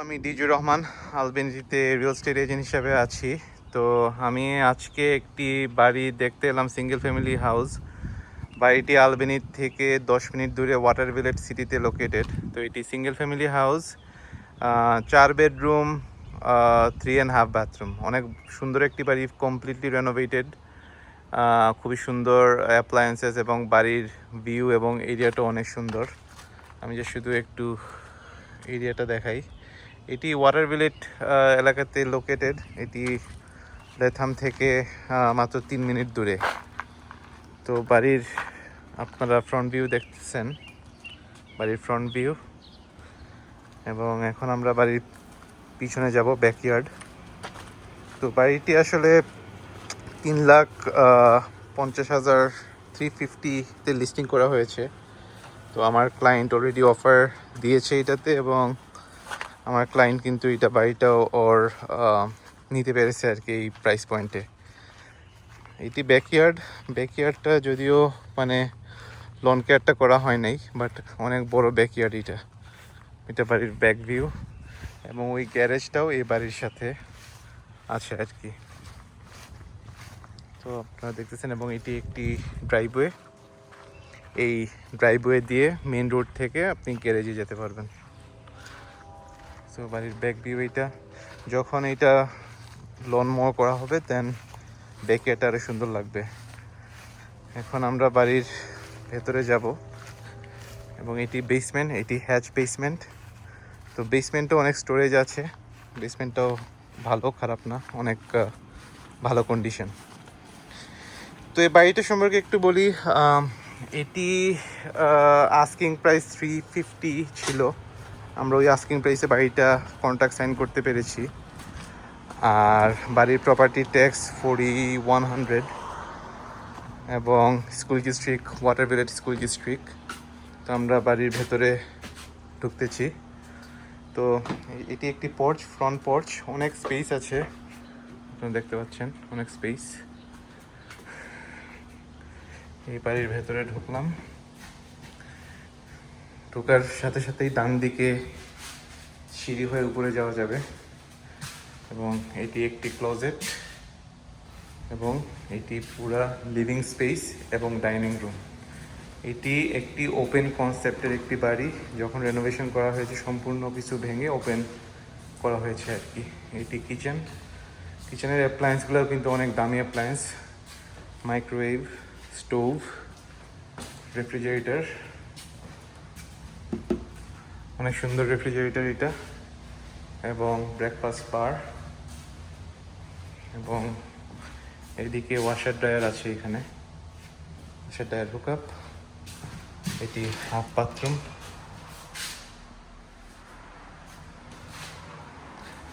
আমি ডিজুর রহমান, আলবেনিতে real estate agent হিসাবে আছি। তো আমি আজকে একটি বাড়ি দেখতে এলাম সিঙ্গেল ফ্যামিলি হাউস বাড়িটি আলবেনি থেকে দশ মিনিট দূরে ওয়াটার ভিলেজ সিটিতে লোকেটেড তো এটি সিঙ্গেল ফ্যামিলি হাউস চার bedroom three and half bathroom অনেক সুন্দর একটি বাড়ি কমপ্লিটলি রেনোভেটেড খুবই সুন্দর অ্যাপ্লায়েন্সেস এবং বাড়ির ভিউ এবং এরিয়াটা অনেক সুন্দর। আমি যে শুধু একটু এরিয়াটা দেখাই। এটি ওয়াটার ভিলেট এলাকাতে লোকেটেড এটি লেথাম থেকে মাত্র তিন মিনিট দূরে। তো বাড়ির আপনারা ফ্রন্ট ভিউ দেখতেছেন। বাড়ির ফ্রন্ট ভিউ এবং এখন আমরা বাড়ির পিছনে যাব ব্যাকইয়ার্ড তো বাড়িটি আসলে তিন লাখ পঞ্চাশ হাজার থ্রি ফিফটিতে লিস্টিং করা হয়েছে। তো আমার ক্লায়েন্ট অলরেডি অফার দিয়েছে এটাতে এবং আমার ক্লায়েন্ট কিন্তু এটা বাড়িটাও ওর নিতে পেরেছে আর কি এই প্রাইস পয়েন্টে এটি ব্যাকইয়ার্ড ব্যাকইয়ার্ডটা যদিও মানে লন কেয়ারটা করা হয় নাই বাট অনেক বড় ব্যাকইয়ার্ড এটা। এটা বাড়ির ব্যাক ভিউ এবং ওই গ্যারেজটাও এই বাড়ির সাথে আছে আর কি। তো আপনারা দেখতেছেন এবং এটি একটি ড্রাইভওয়ে এই ড্রাইভওয়ে দিয়ে মেন রোড থেকে আপনি গ্যারেজে যেতে পারবেন। সো বাড়ির ব্যাক ভিউ এইটা। যখন এটা লন মোর করা হবে দেন ব্যাকইয়ারটা আরও সুন্দর লাগবে। এখন আমরা বাড়ির ভেতরে যাব এবং এটি বেসমেন্ট এটি হ্যাচ বেসমেন্ট তো বেসমেন্টও অনেক স্টোরেজ আছে। বেসমেন্টটাও ভালো, খারাপ না, অনেক ভালো কন্ডিশন তো এই বাড়িটা সম্পর্কে একটু বলি এটি আস্কিং প্রাইস থ্রি ফিফটি ছিল। আমরা ওই আস্কিং প্রাইসে বাড়িটা কন্ট্রাক্ট সাইন করতে পেরেছি। আর বাড়ির property tax forty one hundred এবং school district water village school district তো আমরা বাড়ির ভেতরে ঢুকতেছি। তো এটি একটি পর্চ ফ্রন্ট পর্চ অনেক স্পেস আছে। আপনারা দেখতে পাচ্ছেন, অনেক স্পেস এই বাড়ির ভেতরে ঢুকলাম। ঢোকার সাথে সাথেই ডান দিকে সিঁড়ি হয়ে উপরে যাওয়া যাবে এবং এটি একটি ক্লোজেট এবং এটি পুরা লিভিং স্পেস এবং ডাইনিং রুম এটি একটি ওপেন কনসেপ্টের একটি বাড়ি। যখন রেনোভেশন করা হয়েছে, সম্পূর্ণ কিছু ভেঙে ওপেন করা হয়েছে আর কি। এটি কিচেন কিচেনের অ্যাপ্লায়েন্সগুলোও কিন্তু অনেক দামি অ্যাপ্লায়েন্স মাইক্রোওয়েভ স্টোভ রেফ্রিজারেটর অনেক সুন্দর রেফ্রিজারেটর এটা, এবং ব্রেকফাস্ট বার এবং এদিকে ওয়াশার ড্রায়ার আছে এখানে ওয়াশার ড্রায়ার হুক আপ এটি হাফ বাথরুম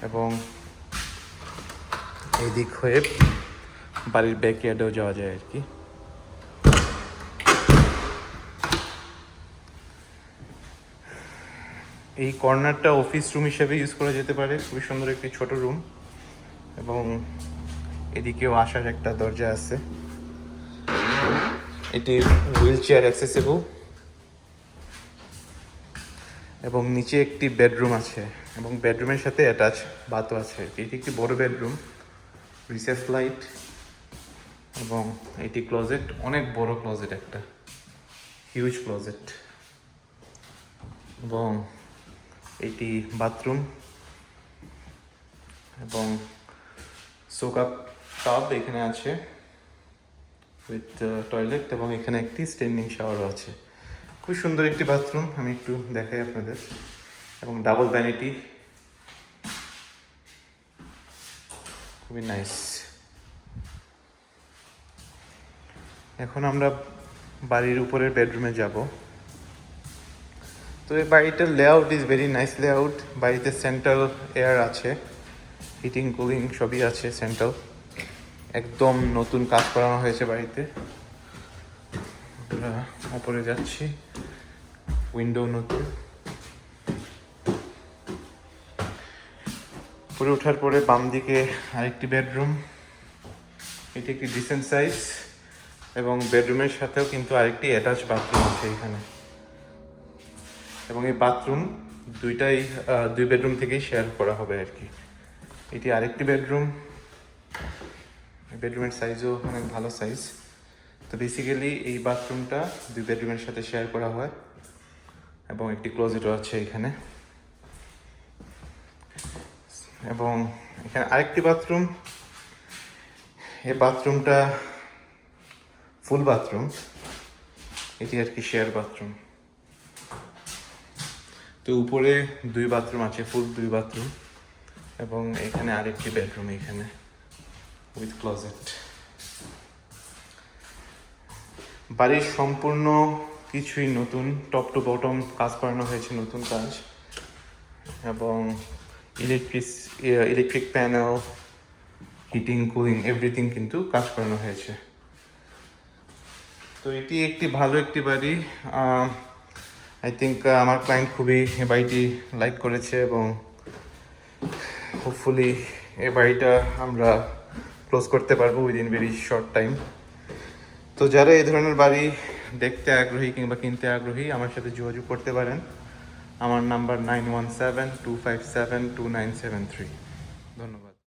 এবং এদিক হয়ে বাড়ির ব্যাকইয়ার্ডেও যাওয়া যায় আর কি। এই কর্নারটা অফিস রুম হিসেবে ইউজ করা যেতে পারে। খুবই সুন্দর একটি ছোট রুম এবং এদিকেও আসার একটা দরজা আছে। এটি হুইল চেয়ার অ্যাক্সেসেবল এবং নিচে একটি বেডরুম আছে। এবং বেডরুমের সাথে অ্যাটাচ বাথও আছে। এটি একটি বড় বেডরুম রিসেস লাইট এবং এটি ক্লোজেট অনেক বড় ক্লোজেট একটা। হিউজ ক্লোজেট এবং এটি বাথরুম এবং সোকাপ টাব এখানে আছে উইথ টয়লেট এবং এখানে একটি স্ট্যান্ডিং শাওয়ারও আছে। খুব সুন্দর একটি বাথরুম, আমি একটু দেখাই আপনাদের। এবং ডাবল ভ্যানিটি। খুবই নাইস। এখন আমরা বাড়ির উপরের বেডরুমে যাব। তো এই বাড়িটার layout is very nice layout বাড়িতে সেন্ট্রাল এয়ার আছে হিটিং কুলিং সবই আছে সেন্ট্রাল একদম নতুন কাজ করানো হয়েছে বাড়িতে। আমরা উপরে যাচ্ছি উইন্ডো নতুন। উপরে ওঠার পরে বাম দিকে আরেকটি বেডরুম এটি একটি ডিসেন্ট সাইজ এবং বেডরুমের সাথেও কিন্তু আরেকটি অ্যাটাচ বাথরুম আছে এখানে। এবং এই বাথরুম দুইটাই দুই বেডরুম থেকেই শেয়ার করা হবে আর কি। এটি আরেকটি বেডরুম বেডরুমের সাইজও অনেক ভালো সাইজ তো বেসিক্যালি এই বাথরুমটা দুই বেডরুমের সাথে শেয়ার করা হয় এবং একটি ক্লোজেটও আছে এখানে। এবং এখানে আরেকটি বাথরুম এই বাথরুমটা ফুল বাথরুম এটি আর কি শেয়ার বাথরুম তো উপরে দুই বাথরুম আছে, ফুল দুই বাথরুম এবং এখানে আরেকটি বেডরুম এখানে উইথ ক্লোজেট বাড়ির সম্পূর্ণ কিছুই নতুন টপ টু বটম কাজ করানো হয়েছে নতুন কাজ এবং electric electric panel heating cooling everything কিন্তু কাজ করানো হয়েছে। তো এটি একটি ভালো একটি বাড়ি আই থিঙ্ক আমার ক্লায়েন্ট খুবই এ বাড়িটি লাইক করেছে এবং হোপফুলি এ বাড়িটা আমরা ক্লোজ করতে পারব উইদিন ভেরি শর্ট টাইম তো যারা এই ধরনের বাড়ি দেখতে আগ্রহী কিংবা কিনতে আগ্রহী, আমার সাথে যোগাযোগ করতে পারেন। আমার number nine one seven two five seven two nine seven three ধন্যবাদ।